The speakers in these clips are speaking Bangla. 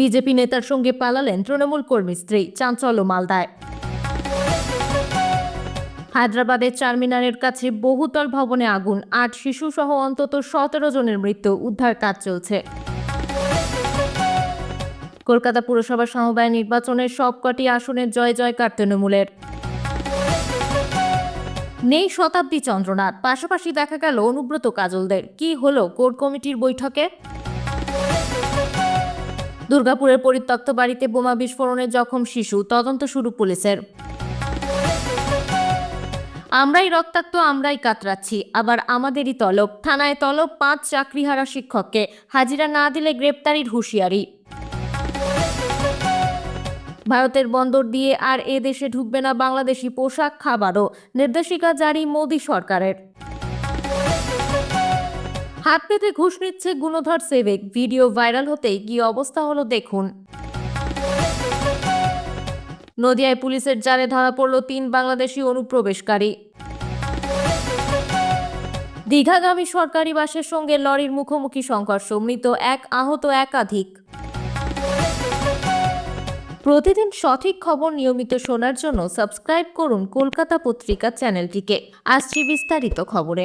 বিজেপি নেতার সঙ্গে পালালেন তৃণমূল কর্মী স্ত্রী চাঞ্চল্য মালদায়। হায়দ্রাবাদের চারমিনারের কাছে বহুতল ভবনে আগুন, আট শিশু সহ অন্তত সতেরো জনের মৃত্যু, উদ্ধার কাজ চলছে। কলকাতা পুরসভা সমবায় নির্বাচনের সবকটি আসনের জয় জয়কার তৃণমূলের। নেই শতাব্দী চন্দ্রনাথ, পাশাপাশি দেখা গেল অনুব্রত কাজলদের। কি হলো কোর কমিটির বৈঠকে? দুর্গাপুরের পরিত্যক্ত বাড়িতে বোমা বিস্ফোরণে জখম শিশু, তদন্ত শুরু পুলিশের। আমরাই রক্তাক্ত, আমরাই কাতরাচ্ছি, আবার আমাদেরই তলব। থানায় তলব পাঁচ চাকরিহারা শিক্ষককে, হাজিরা না দিলে গ্রেপ্তারির হুঁশিয়ারি। ভারতের বন্দর দিয়ে আর এ দেশে ঢুকবে না বাংলাদেশি পোশাক, খাবারও, নির্দেশিকা জারি মোদী সরকারের। হাত পেতে ঘুষ নিচ্ছে গুণধর সেবেক ভিডিও ভাইরাল হতেই কি অবস্থা হলো দেখুন। নদিয়ায় পুলিশের জালে ধরা পড়ল তিন বাংলাদেশি অনুপ্রবেশকারী। দীঘাগামী সরকারি বাসের সঙ্গে লরির মুখোমুখি সংঘর্ষ, মৃত এক, আহত একাধিক। প্রতিদিন সঠিক খবর নিয়মিত শোনার জন্য সাবস্ক্রাইব করুন কলকাতা পত্রিকা চ্যানেলটিকে। আসছি বিস্তারিত খবরে।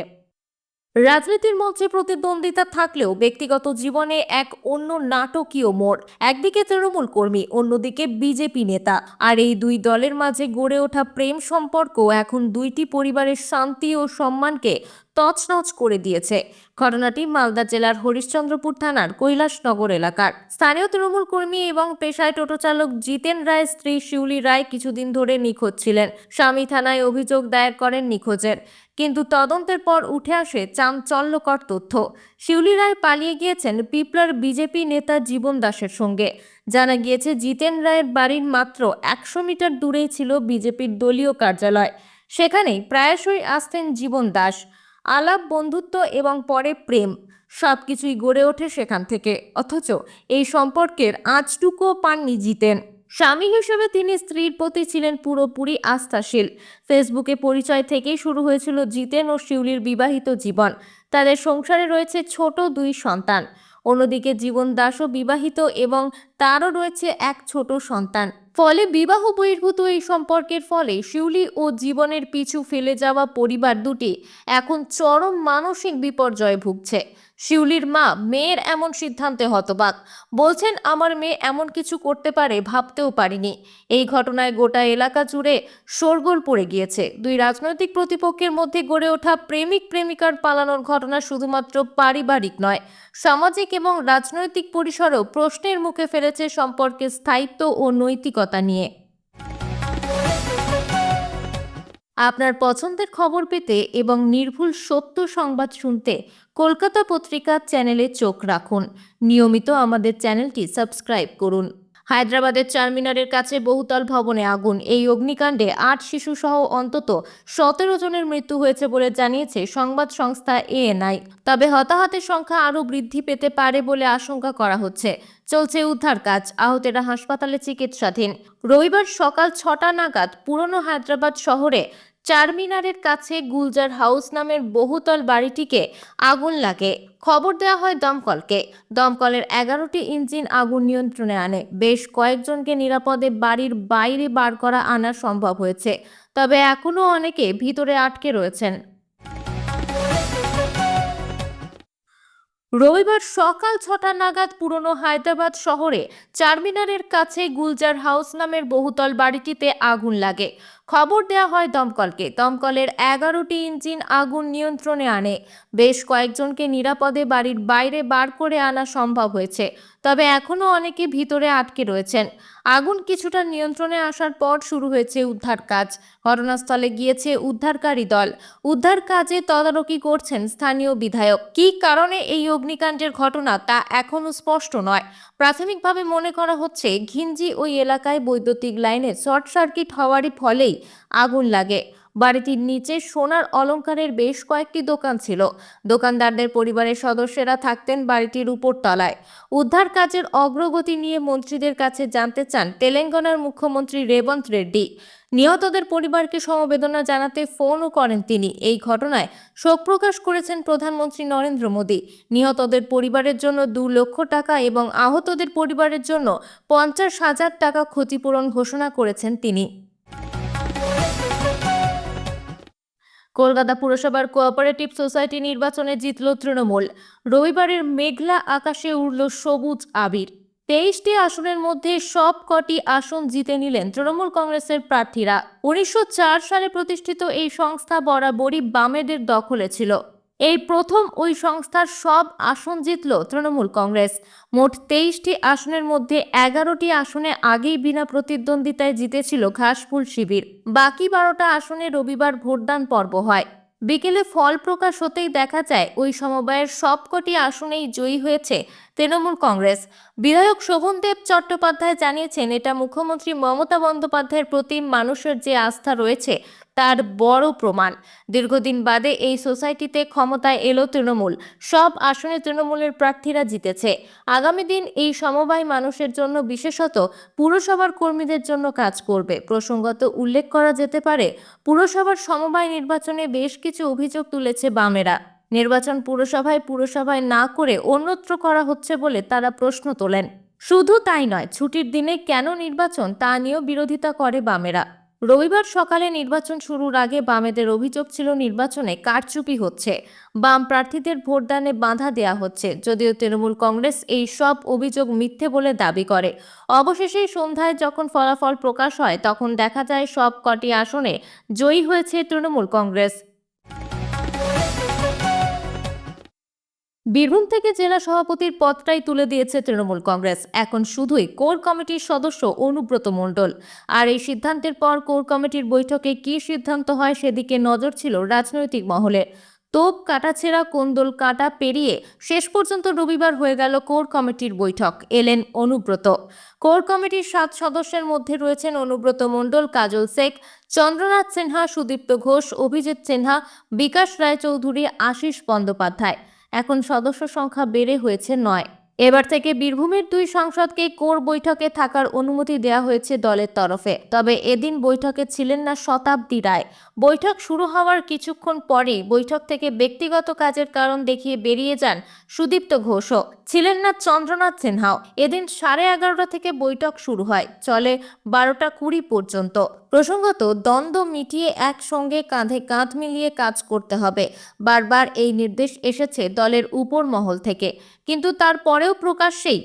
রাজনীতির মঞ্চে প্রতিদ্বন্দ্বিতা থাকলেও ব্যক্তিগত জীবনে এক অন্য নাটকীয় মোড়। একদিকে তৃণমূল কর্মী, অন্যদিকে বিজেপি নেতা। আর এই দুই দলের মাঝে গড়ে ওঠা প্রেম সম্পর্ক এখন দুইটি পরিবারের শান্তি ও সম্মানকে তছনছ করে দিয়েছে। ঘটনাটি মালদা জেলার হরিশ্চন্দ্রপুর থানার কৈলাসনগর এলাকার। স্থানীয় তৃণমূল কর্মী এবং পেশায় টোটো চালক জিতেন রায় স্ত্রী শিউলি রায় কিছুদিন ধরে নিখোঁজ ছিলেন। স্বামী থানায় অভিযোগ দায়ের করেন নিখোঁজের। কিন্তু তদন্তের পর উঠে আসে চাঞ্চল্যকর তথ্য। শিউলি রায় পালিয়ে গিয়েছেন পিপলার বিজেপি নেতা জীবন দাসের সঙ্গে। জানা গিয়েছে, জিতেন রায়ের বাড়ির মাত্র একশো মিটার দূরেই ছিল বিজেপির দলীয় কার্যালয়। সেখানেই প্রায়শই আসতেন জীবন দাস। আলাপ, বন্ধুত্ব এবং পরে প্রেম সব কিছুই গড়ে ওঠে সেখান থেকে। অথচ এই সম্পর্কের আঁচটুকুও পাননি জিতেন। স্বামী হিসেবে তিনি স্ত্রীর প্রতি ছিলেন পুরোপুরি আস্থাশীল। ফেসবুকে পরিচয় থেকেই শুরু হয়েছিল জিতেন ও শিউলির বিবাহিত জীবন। তাদের সংসারে রয়েছে ছোট দুই সন্তান। অন্যদিকে জীবন দাসও বিবাহিত এবং তারও রয়েছে এক ছোট সন্তান। ফলে বিবাহ বহির্ভূত এই সম্পর্কের ফলে শিউলি ও জীবনের পিছু ফেলে যাওয়া পরিবার দুটি এখন চরম মানসিক বিপর্যয়ে ভুগছে। শিউলির মা, মেয়ের এমন সিদ্ধান্তে হতবাক। বলছেন, আমার মেয়ে এমন কিছু করতে পারে, ভাবতেও পারিনি। এই ঘটনায় গোটা এলাকা জুড়ে শোরগোল পড়ে গিয়েছে। দুই রাজনৈতিক প্রতিপক্ষের মধ্যে গড়ে ওঠা প্রেমিক প্রেমিকার পালানোর ঘটনা শুধুমাত্র পারিবারিক নয়। সামাজিক এবং রাজনৈতিক পরিসরেও প্রশ্নের মুখে ফেলেছে সম্পর্কের স্থায়িত্ব ও নৈতিকতা নিয়ে। আপনার পছন্দের খবর পেতে এবং নির্ভুল সত্য সংবাদ শুনতে কলকাতা পত্রিকা চ্যানেলে চোখ রাখুন। নিয়মিত আমাদের চ্যানেলটি সাবস্ক্রাইব করুন। হায়দ্রাবাদের চারমিনারের কাছে বহুতল ভবনে আগুন। এই অগ্নিকাণ্ডে আট শিশু সহ অন্তত সতেরো জনের মৃত্যু হয়েছে বলে জানিয়েছে সংবাদ সংস্থা এএনআই। তবে হতাহতের সংখ্যা আরও বৃদ্ধি পেতে পারে বলে আশঙ্কা করা হচ্ছে। চলছে উদ্ধার কাজ। আহতেরা হাসপাতালে চিকিৎসাধীন। রবিবার সকাল ছটা নাগাদ পুরনো হায়দ্রাবাদ শহরে চারমিনারের কাছে গুলজার হাউস নামের বহুতল বাড়িটিকে আগুন লাগে। খবর দেওয়া হয় দমকলকে। দমকলের এগারোটি ইঞ্জিন আগুন নিয়ন্ত্রণে আনে। বেশ কয়েকজনকে নিরাপদে বাড়ির বাইরে বার করা আনা সম্ভব হয়েছে। তবে এখনও অনেকে ভিতরে আটকে রয়েছেন। রবিবার সকাল ছটা নাগাদ পুরনো হায়দ্রাবাদ শহরে চারমিনারের কাছে গুলজার হাউস নামের বহুতল বাড়িটিতে আগুন লাগে। খবর দেওয়া হয় দমকলকে। দমকলের এগারোটি ইঞ্জিন আগুন নিয়ন্ত্রণে আনে। বেশ কয়েকজনকে নিরাপদে বাড়ির বাইরে বার করে আনা সম্ভব হয়েছে, তবে এখনও অনেকে ভিতরে আটকে রয়েছেন। আগুন কিছুটা নিয়ন্ত্রণে আসার পর শুরু হয়েছে উদ্ধার কাজ। ঘটনাস্থলে গিয়েছে উদ্ধারকারী দল। উদ্ধার কাজে তদারকি করছেন স্থানীয় বিধায়ক। কী কারণে এই অগ্নিকাণ্ডের ঘটনা তা এখনও স্পষ্ট নয়। প্রাথমিকভাবে মনে করা হচ্ছে, ঘিঞ্জি ওই এলাকায় বৈদ্যুতিক লাইনে শর্ট সার্কিট হওয়ারই ফলেই আগুন লাগে। বাড়িটির নিচে সোনার অলঙ্কারের বেশ কয়েকটি দোকান ছিল। দোকানদারদের পরিবারের সদস্যরা থাকতেন বাড়িটির উপর তলায় উদ্ধার কাজের অগ্রগতি নিয়ে মন্ত্রীদের কাছে জানতে চান তেলেঙ্গানার মুখ্যমন্ত্রী রেবন্ত রেড্ডি। নিহতদের পরিবারকে সমবেদনা জানাতে ফোনও করেন তিনি। এই ঘটনায় শোক প্রকাশ করেছেন প্রধানমন্ত্রী নরেন্দ্র মোদী। নিহতদের পরিবারের জন্য দু লক্ষ টাকা এবং আহতদের পরিবারের জন্য পঞ্চাশ হাজার টাকা ক্ষতিপূরণ ঘোষণা করেছেন তিনি। কলকাতা পুরসভার কোঅপারেটিভ সোসাইটি নির্বাচনে জিতল তৃণমূল। রবিবারের মেঘলা আকাশে উড়ল সবুজ আবির। তেইশটি আসনের মধ্যে সব কটি আসন জিতে নিলেন তৃণমূল কংগ্রেসের প্রার্থীরা। উনিশশো চার সালে প্রতিষ্ঠিত এই সংস্থা বরাবরই বামেদের দখলে ছিল। এই প্রথম ওই সংস্থার সব আসন জিতল তৃণমূল কংগ্রেস। মোট তেইশটি আসনের মধ্যে এগারোটি আসনে আগেই বিনা প্রতিদ্বন্দ্বিতায় জিতেছিল ঘাসফুল শিবির। বাকি বারোটা আসনে রবিবার ভোটদান পর্ব হয়। বিকেলে ফল প্রকাশ হতেই দেখা যায়, ওই সমবায়ের সবকটি আসনেই জয়ী হয়েছে তৃণমূল কংগ্রেস। বিধায়ক শোভনদেব চট্টোপাধ্যায় জানিয়েছেন, এটা মুখ্যমন্ত্রী মমতা বন্দ্যোপাধ্যায়ের প্রতি মানুষের যে আস্থা রয়েছে তার বড় প্রমাণ। দীর্ঘদিন বাদে এই সোসাইটিতে ক্ষমতায় এলো তৃণমূল। সব আসনে তৃণমূলের প্রার্থীরা জিতেছে। আগামী দিন এই সমবায় মানুষের জন্য বিশেষত পুরসভার কর্মীদের জন্য কাজ করবে। প্রসঙ্গত উল্লেখ করা যেতে পারে, পুরসভার সমবায় নির্বাচনে বেশ কিছু অভিযোগ তুলেছে বামেরা। নির্বাচন পুরসভায় পুরসভায় না করে অন্যত্র করা হচ্ছে বলে তারা প্রশ্ন তোলেন। শুধু তাই নয়, ছুটির দিনে কেন নির্বাচন তা নিয়েও বিরোধিতা করে বামেরা। রবিবার সকালে নির্বাচন শুরুর আগে বামেদের অভিযোগ ছিল নির্বাচনে কারচুপি হচ্ছে। বাম প্রার্থীদের ভোটদানে বাধা দেয়া হচ্ছে, যদিও তৃণমূল কংগ্রেস এই সব অভিযোগ মিথ্যে বলে দাবি করে। অবশেষে সন্ধ্যায় যখন ফলাফল প্রকাশ হয়, তখন দেখা যায় সব কটি আসনে জয়ী হয়েছে তৃণমূল কংগ্রেস। বীরভূম থেকে জেলা সভাপতির পদটাই তুলে দিয়েছে তৃণমূল কংগ্রেস। এখন শুধুই কোর কমিটির সদস্য অনুব্রত মণ্ডল। আর এই সিদ্ধান্তের পর কোর কমিটির বৈঠকে কী সিদ্ধান্ত হয় সেদিকে নজর ছিল রাজনৈতিক মহলে। তোপ, কাটাছেড়া, কোন্দল, কাটা পেরিয়ে শেষ পর্যন্ত রবিবার হয়ে গেল কোর কমিটির বৈঠক, এলেন অনুব্রত। কোর কমিটির সাত সদস্যের মধ্যে রয়েছেন অনুব্রত মণ্ডল, কাজল শেখ, চন্দ্রনাথ সিনহা, সুদীপ্ত ঘোষ, অভিজিৎ সিনহা, বিকাশ রায়চৌধুরী, আশিস বন্দ্যোপাধ্যায়। এখন সদস্য সংখ্যা বেড়ে হয়েছে নয়। এবার থেকে বীরভূমের দুই সাংসদকে কোর বৈঠকে থাকার অনুমতি দেওয়া হয়েছে দলের তরফে। তবে এদিন বৈঠকে ছিলেন না শতাব্দী রায়। বৈঠক শুরু হওয়ার কিছুক্ষণ পরেই বৈঠক থেকে ব্যক্তিগত কাজের কারণ দেখিয়ে বেরিয়ে যান সুদীপ্ত ঘোষও। ছিলেন না চন্দ্রনাথ সিনহাও। এদিন সাড়ে এগারোটা থেকে বৈঠক শুরু হয়। চলে বারোটা কুড়ি পর্যন্ত। প্রসঙ্গত, দ্বন্দ্ব মিটিয়ে একসঙ্গে কাঁধে কাঁধ মিলিয়ে কাজ করতে হবে। বারবার এই নির্দেশ এসেছে দলের উপর মহল থেকে। কিন্তু তারপরেও প্রকাশ্যেই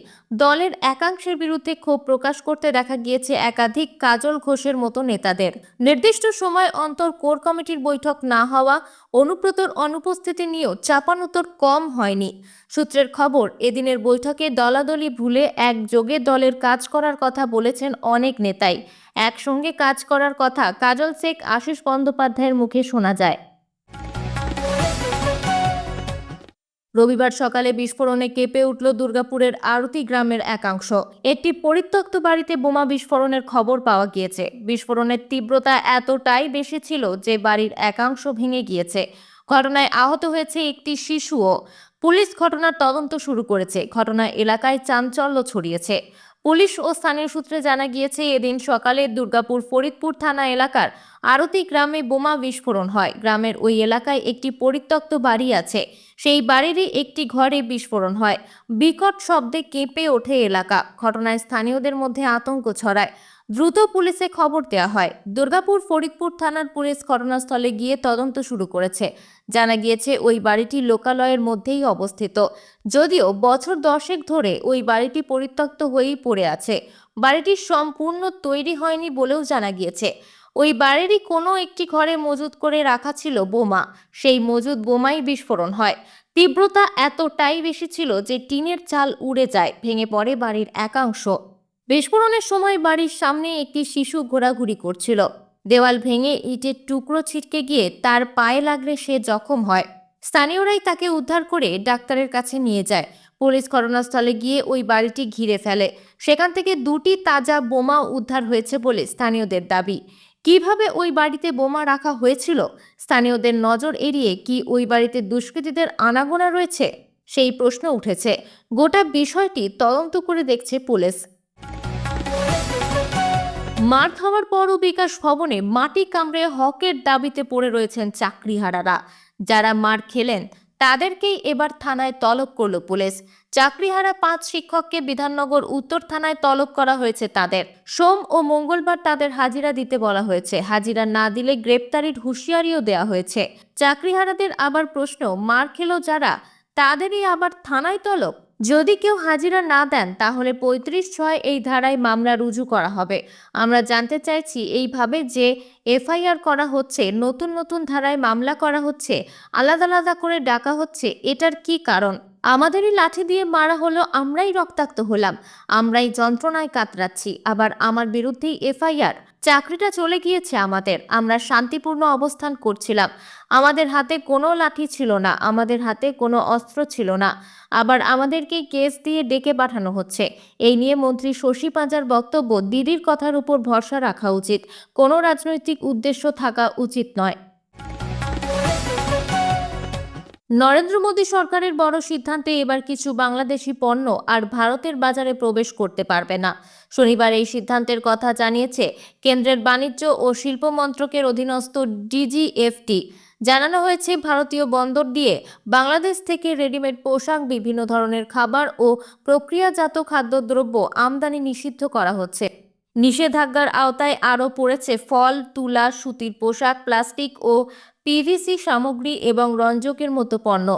দলের একাংশের বিরুদ্ধে ক্ষোভ প্রকাশ করতে দেখা গিয়েছে একাধিক কাজল ঘোষের মতো নেতাদের। নির্দিষ্ট সময় অন্তর কোর কমিটির বৈঠক না হওয়া, অনুব্রতর অনুপস্থিতি নিয়েও চাপানুতর কম হয়নি। সূত্রের খবর, এদিনের বৈঠকে দলাদলি ভুলে একযোগে দলের কাজ করার কথা বলেছেন অনেক নেতাই। একসঙ্গে কাজ করার কথা কাজল শেখ, আশিস বন্দ্যোপাধ্যায়ের মুখে শোনা যায়। রবিবার সকালে বিস্ফোরণে কেঁপে উঠল দুর্গাপুরের আরতি গ্রামের একাংশ। একটি পরিত্যক্ত বাড়িতে বোমা বিস্ফোরণের খবর পাওয়া গিয়েছে। বিস্ফোরণের তীব্রতা এতটাই বেশি ছিল যে বাড়ির একাংশ ভেঙে গিয়েছে। ঘটনায় আহত হয়েছে একটি শিশুও। পুলিশ ঘটনার তদন্ত শুরু করেছে। ঘটনায় এলাকায় চাঞ্চল্য ছড়িয়েছে। পুলিশ ও স্থানীয় সূত্রে জানা গিয়েছে, এদিন সকালে দুর্গাপুর ফরিদপুর থানা এলাকার আরতি গ্রামে বোমা বিস্ফোরণ হয়। গ্রামের ওই এলাকায় একটি পরিত্যক্ত বাড়ি আছে। সেই বাড়িরই একটি ঘরে বিস্ফোরণ হয়। বিকট শব্দে কেঁপে ওঠে এলাকা। ঘটনায় স্থানীয়দের মধ্যে আতঙ্ক ছড়ায়। দ্রুত পুলিশে খবর দেওয়া হয়। দুর্গাপুর ফরিদপুর থানার পুলিশ ঘটনাস্থলে গিয়ে তদন্ত শুরু করেছে। জানা গিয়েছে, ওই বাড়িটি লোকালয়ের মধ্যেই অবস্থিত। যদিও বছর দশেক ধরে ওই বাড়িটি পরিত্যক্ত হয়েই পড়ে আছে। বাড়িটি সম্পূর্ণ তৈরি হয়নি বলেও জানা গিয়েছে। ওই বাড়িরই কোনো একটি ঘরে মজুত করে রাখা ছিল বোমা। সেই মজুদ বোমাই বিস্ফোরণ হয়। তীব্রতা এতটাই বেশি ছিল যে টিনের চাল উড়ে যায়, ভেঙে পড়ে বাড়ির একাংশ। বিস্ফোরণের সময় বাড়ির সামনে একটি শিশু ঘোরাঘুরি করছিল। দেওয়াল ভেঙে ইটের টুকরো ছিটকে গিয়ে তার পায়ে লাগলে সে জখম হয়। স্থানীয়রাই তাকে উদ্ধার করে ডাক্তারের কাছে নিয়ে যায়। পুলিশ ঘটনাস্থলে গিয়ে ওই বাড়িটি ঘিরে ফেলে। সেখান থেকে দুটি তাজা বোমা উদ্ধার হয়েছে বলে স্থানীয়দের দাবি। কীভাবে ওই বাড়িতে বোমা রাখা হয়েছিল? স্থানীয়দের নজর এড়িয়ে কি ওই বাড়িতে দুষ্কৃতীদের আনাগোনা রয়েছে? সেই প্রশ্ন উঠেছে। গোটা বিষয়টি তদন্ত করে দেখছে পুলিশ। মার খাওয়ার পরও বিকাশ ভবনে মাটি কামড়ে হকের দাবিতে পড়ে রয়েছেন চাকরিহারারা। যারা মার খেলেন, তাদেরকেই এবার থানায় তলব করল পুলিশ। চাকরিহারা পাঁচ শিক্ষককে বিধাননগর উত্তর থানায় তলব করা হয়েছে তাদের। সোম ও মঙ্গলবার তাদের হাজিরা দিতে বলা হয়েছে। হাজিরা না দিলে গ্রেপ্তারির হুঁশিয়ারিও দেওয়া হয়েছে। চাকরিহারাদের আবার প্রশ্ন, মার খেলো যারা, তাদেরই আবার থানায় তলব? যদি কেউ হাজিরা না দেন, তাহলে পঁয়ত্রিশ ছয় এই ধারায় মামলা রুজু করা হবে। আমরা জানতে চাইছি এইভাবে যে এফআইআর করা হচ্ছে, নতুন নতুন ধারায় মামলা করা হচ্ছে, আলাদা আলাদা করে ডাকা হচ্ছে, এটার কি কারণ? আমাদেরই লাঠি দিয়ে মারা হলো, আমরাই রক্তাক্ত হলাম। আমরাই যন্ত্রণায় কাতরাচ্ছি, আবার আমার বিরুদ্ধেই এফআইআর। চাকরিটা চলে গিয়েছে আমাদের, আমরা শান্তিপূর্ণ অবস্থান করছিলাম। আমাদের হাতে কোনো লাঠি ছিল না, আমাদের হাতে কোনো অস্ত্র ছিল না। আবার আমাদেরকে কেস দিয়ে ডেকে পাঠানো হচ্ছে। এই নিয়ে মন্ত্রী শশী পাঁজার বক্তব্য, দিদির কথার উপর ভরসা রাখা উচিত। কোনো রাজনৈতিক উদ্দেশ্য থাকা উচিত নয়। নরেন্দ্র মোদী সরকারের বড় সিদ্ধান্তে এবার কিছু বাংলাদেশি পণ্য আর ভারতের বাজারে প্রবেশ করতে পারবে না। শনিবার এই সিদ্ধান্তের কথা জানিয়েছে কেন্দ্রের বাণিজ্য ও শিল্প মন্ত্রকের অধীনস্থ ডিজিএফটি। জানানো হয়েছে, ভারতীয় বন্দর দিয়ে বাংলাদেশ থেকে রেডিমেড পোশাক, বিভিন্ন ধরনের খাবার ও প্রক্রিয়াজাত খাদ্যদ্রব্য আমদানি নিষিদ্ধ করা হচ্ছে। নিষেধাজ্ঞার আওতায় আরও পড়েছে ফল, তুলা, সুতির পোশাক, প্লাস্টিক ও পিভিসি সামগ্রী এবং রঞ্জকের মতো পণ্য।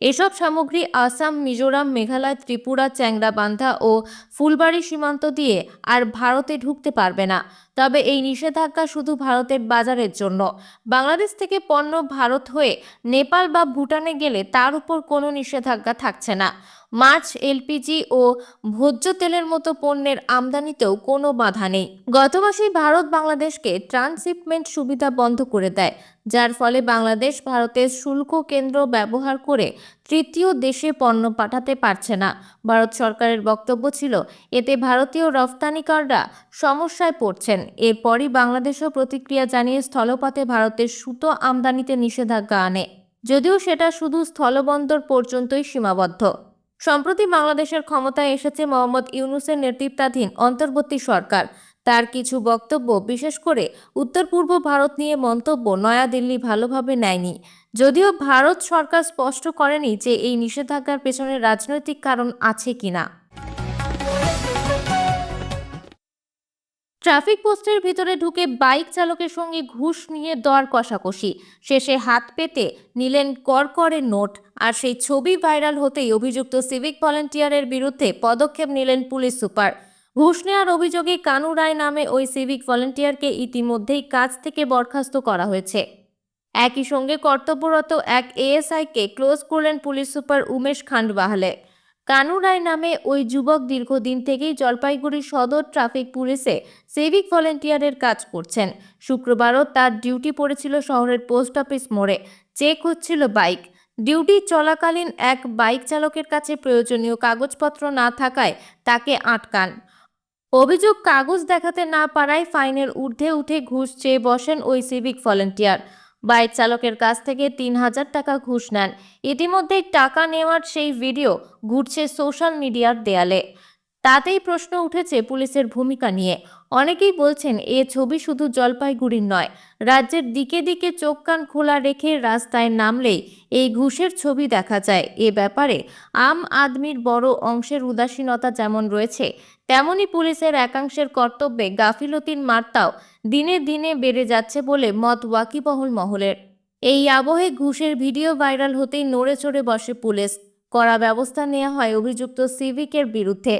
এসব সামগ্রী আসাম, মিজোরাম, মেঘালয়, ত্রিপুরা, চ্যাংরাবান্ধা ও ফুলবাড়ি সীমান্ত দিয়ে আর ভারতে ঢুকতে পারবে না। তবে এই নিষেধাজ্ঞা শুধু ভারতের বাজারের জন্য। বাংলাদেশ থেকে পণ্য ভারত হয়ে নেপাল বা ভুটানে গেলে তার উপর কোনো নিষেধাজ্ঞা থাকছে না। মাছ, এলপিজি ও ভোজ্য তেলের মতো পণ্যের আমদানিতেও কোনো বাধা নেই। গত মাসেই ভারত বাংলাদেশকে ট্রান্সশিপমেন্ট সুবিধা বন্ধ করে দেয়। যার ফলে বাংলাদেশ ভারতের শুল্ক কেন্দ্র ব্যবহার করে তৃতীয় দেশে পণ্য পাঠাতে পারছে না। ভারত সরকারের বক্তব্য ছিল, এতে ভারতীয় রফতানিকাররা সমস্যায় পড়ছেন। এরপরই বাংলাদেশও প্রতিক্রিয়া জানিয়ে স্থলপথে ভারতের সুতো আমদানিতে নিষেধাজ্ঞা আনে। যদিও সেটা শুধু স্থলবন্দর পর্যন্তই সীমাবদ্ধ। সম্প্রতি বাংলাদেশের ক্ষমতায় এসেছে মোহাম্মদ ইউনুসের নেতৃত্বাধীন অন্তর্বর্তী সরকার। তার কিছু বক্তব্য, বিশেষ করে উত্তর পূর্ব ভারত নিয়ে মন্তব্য নয়াদিল্লি ভালোভাবে নেয়নি। যদিও ভারত সরকার স্পষ্ট করেনি যে এই নিষেধাজ্ঞার পেছনে রাজনৈতিক কারণ আছে কিনা। ট্রাফিক পোস্টের ভিতরে ঢুকে বাইক চালকের সঙ্গে ঘুষ নিয়ে দর কষাকষি। শেষে হাত পেতে নিলেন করকরে নোট আর সেই ছবি ভাইরাল হতেই অভিযুক্ত সিভিক ভলেন্টিয়ারের বিরুদ্ধে পদক্ষেপ নিলেন পুলিশ সুপার। ঘুষ নেওয়ার অভিযোগে কানু রায় নামে ওই সিভিক ভলেন্টিয়ারকে ইতিমধ্যেই কাজ থেকে বরখাস্ত করা হয়েছে। একই সঙ্গে কর্তব্যরত এক এএসআইকে ক্লোজ করলেন পুলিশ সুপার উমেশ খান্ডবাহালে কানু রায় নামে ওই যুবক দীর্ঘদিন থেকেই জলপাইগুড়ি সদর ট্রাফিক পুলিশে সিভিক ভলেন্টিয়ারের কাজ করছেন। শুক্রবারও তার ডিউটি পড়েছিল শহরের পোস্ট অফিস মোড়ে। চেক হচ্ছিল বাইক। ডিউটি চলাকালীন এক বাইক চালকের কাছে প্রয়োজনীয় কাগজপত্র না থাকায় তাকে আটকান। অভিযোগ কাগজ দেখাতে না পারায় ফাইনের ঊর্ধ্বে উঠে ঘুষ চেয়ে বসেন ওই সিভিক ভলেন্টিয়ার। বাইক চালকের কাছ থেকে তিন হাজার টাকা ঘুষ নেন। ইতিমধ্যেই টাকা নেওয়ার সেই ভিডিও ঘুরছে সোশ্যাল মিডিয়ার দেয়ালে। তাতেই প্রশ্ন উঠেছে পুলিশের ভূমিকা নিয়ে। অনেকেই বলছেন, এ ছবি শুধু জলপাইগুড়ির নয়, রাজ্যের দিকে দিকে চোখ কান খোলা রেখে রাস্তায় নামলেই এই ঘুষের ছবি দেখা যায়। এ ব্যাপারে আম আদমির বড় অংশের উদাসীনতা যেমন রয়েছে তেমনি পুলিশের একাংশের কর্তব্যে গাফিলতির মাত্রাও দিনে দিনে বেড়ে যাচ্ছে বলে মত ওয়াকিবহুল মহলের। এই আবহে ঘুষের ভিডিও ভাইরাল হতেই নড়ে চড়ে বসে পুলিশ। কড়া ব্যবস্থা নেওয়া হয় অভিযুক্ত সিভিকের বিরুদ্ধে।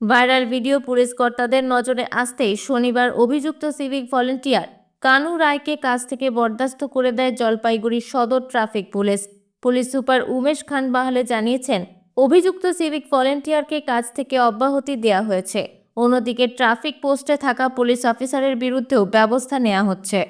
ভাইরাল ভিডিও পুলিশ কর্তাদের নজরে আসতেই শনিবার অভিযুক্ত সিভিক ভলেন্টিয়ার কানু রায়কে কাজ থেকে বরদাস্ত করে দেয় Jalpaiguri Sadar traffic police. Police super Umesh Khandbahale জানিয়েছেন, অভিযুক্ত সিভিক ভলেন্টিয়ারকে কাজ থেকে অব্যাহতি দেওয়া হয়েছে। অন্যদিকে ট্রাফিক পোস্টে থাকা পুলিশ অফিসারের বিরুদ্ধেও ব্যবস্থা নেওয়া হচ্ছে।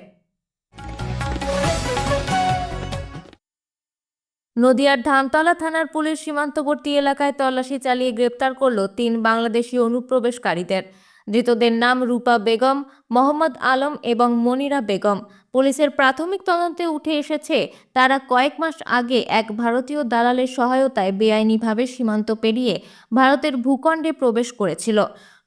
নদিয়ার ধামতলা থানার পুলিশ সীমান্তবর্তী এলাকায় তল্লাশি চালিয়ে গ্রেপ্তার করল তিন বাংলাদেশি অনুপ্রবেশকারীদের। ধৃতদের নাম রূপা বেগম, মোহাম্মদ আলম এবং মনিরা বেগম। পুলিশের প্রাথমিক তদন্তে উঠে এসেছে, তারা কয়েক মাস আগে এক ভারতীয় দালালের সহায়তায় বেআইনিভাবে সীমান্ত পেরিয়ে ভারতের ভূখণ্ডে প্রবেশ করেছিল।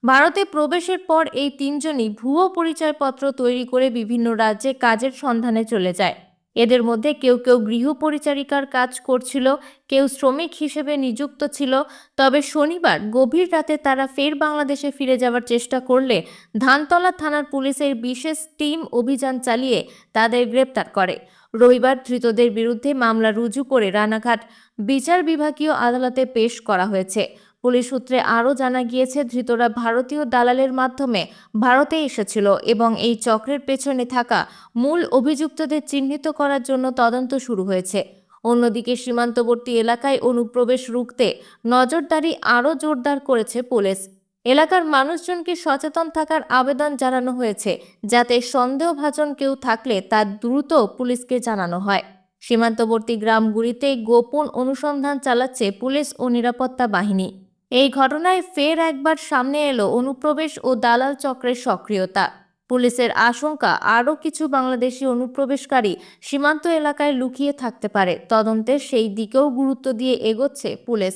ভারতে প্রবেশের পর এই তিনজনই ভুয়ো পরিচয়পত্র তৈরি করে বিভিন্ন রাজ্যে কাজের সন্ধানে চলে যায়। এদের মধ্যে কেউ কেউ গৃহ পরিচারিকার কাজ করছিল, কেউ শ্রমিক হিসেবে নিযুক্ত ছিল। তবে শনিবার গভীর রাতে তারা ফের বাংলাদেশে ফিরে যাওয়ার চেষ্টা করলে ধানতলা থানার পুলিশের বিশেষ টিম অভিযান চালিয়ে তাদের গ্রেপ্তার করে। রবিবার ধৃতদের বিরুদ্ধে মামলা রুজু করে রানাঘাট বিচার বিভাগীয় আদালতে পেশ করা হয়েছে। পুলিশ সূত্রে আরও জানা গিয়েছে, ধৃতরা ভারতীয় দালালের মাধ্যমে ভারতে এসেছিল এবং এই চক্রের পেছনে থাকা মূল অভিযুক্তদের চিহ্নিত করার জন্য তদন্ত শুরু হয়েছে। অন্যদিকে সীমান্তবর্তী এলাকায় অনুপ্রবেশ রুখতে নজরদারি আরও জোরদার করেছে পুলিশ। এলাকার মানুষজনকে সচেতন থাকার আবেদন জানানো হয়েছে, যাতে সন্দেহভাজন কেউ থাকলে তা দ্রুত পুলিশকে জানানো হয়। সীমান্তবর্তী গ্রামগুলিতে গোপন অনুসন্ধান চালাচ্ছে পুলিশ ও নিরাপত্তা বাহিনী। এই ঘটনায় ফের একবার সামনে এলো অনুপ্রবেশ ও দালাল চক্রের সক্রিয়তা। পুলিশের আশঙ্কা, আরও কিছু বাংলাদেশি অনুপ্রবেশকারী সীমান্ত এলাকায় লুকিয়ে থাকতে পারে। তদন্তে সেই দিকেও গুরুত্ব দিয়ে এগোচ্ছে পুলিশ।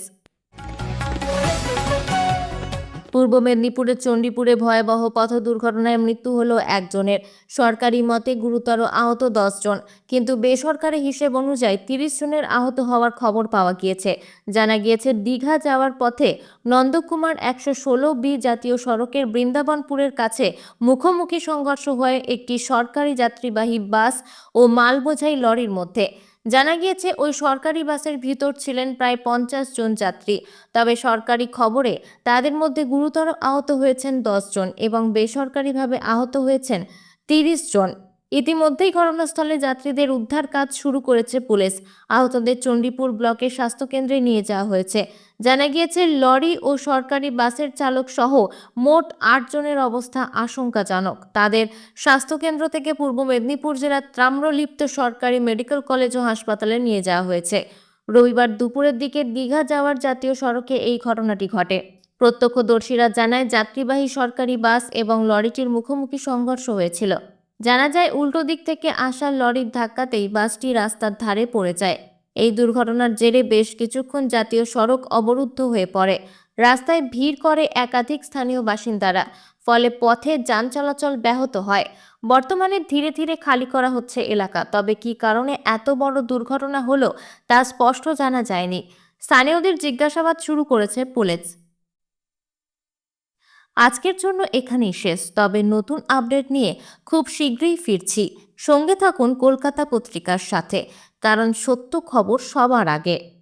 পূর্ব মেদিনীপুরের চণ্ডীপুরে ভয়াবহ পথ দুর্ঘটনায় মৃত্যু হলো একজনের। সরকারি মতে গুরুতর আহত জন কিন্তু বেসরকারি হিসেব অনুযায়ী তিরিশ জনের আহত হওয়ার খবর পাওয়া গিয়েছে। জানা গিয়েছে, দীঘা যাওয়ার পথে নন্দকুমার একশো ষোলো বি জাতীয় সড়কের বৃন্দাবনপুরের কাছে মুখোমুখি সংঘর্ষ হয় একটি সরকারি যাত্রীবাহী বাস ও মালবোঝাই লরির মধ্যে। জানা গিয়েছে, ওই সরকারি বাসের ভিতর ছিলেন প্রায় পঞ্চাশ জন যাত্রী। তবে সরকারি খবরে তাদের মধ্যে গুরুতর আহত হয়েছেন দশজন এবং বেসরকারিভাবে আহত হয়েছেন তিরিশ জন। ইতিমধ্যেই ঘটনাস্থলে যাত্রীদের উদ্ধার কাজ শুরু করেছে পুলিশ। আহতদের চণ্ডীপুর ব্লকের স্বাস্থ্যকেন্দ্রে নিয়ে যাওয়া হয়েছে। জানা গিয়েছে, লরি ও সরকারি বাসের চালক সহ মোট আট জনের অবস্থা আশঙ্কাজনক। তাদের স্বাস্থ্যকেন্দ্র থেকে পূর্ব মেদিনীপুর জেলার ত্রাম্রলিপ্ত সরকারি মেডিকেল কলেজ ও হাসপাতালে নিয়ে যাওয়া হয়েছে। রবিবার দুপুরের দিকে দীঘা যাওয়ার জাতীয় সড়কে এই ঘটনাটি ঘটে। প্রত্যক্ষদর্শীরা জানায়, যাত্রীবাহী সরকারি বাস এবং লরিটির মুখোমুখি সংঘর্ষ হয়েছিল। জানা যায় উল্টো দিক থেকে আসা লরির ধাক্কাতেই বাসটি রাস্তার ধারে পড়ে যায়। এই দুর্ঘটনার জেরে বেশ কিছুক্ষণ জাতীয় সড়ক অবরুদ্ধ হয়ে পড়ে। রাস্তায় ভিড় করে একাধিক স্থানীয় বাসিন্দারা, ফলে পথে যান চলাচল ব্যাহত হয়। বর্তমানে ধীরে ধীরে খালি করা হচ্ছে এলাকা, তবে কী কারণে এত বড় দুর্ঘটনা হলো তা স্পষ্ট জানা যায়নি। স্থানীয়দের জিজ্ঞাসাবাদ শুরু করেছে পুলিশ। আজকের জন্য এখানেই শেষ। তবে নতুন আপডেট নিয়ে খুব শীঘ্রই ফিরছি। সঙ্গে থাকুন কলকাতা পত্রিকার সাথে, কারণ সত্য খবর সবার আগে।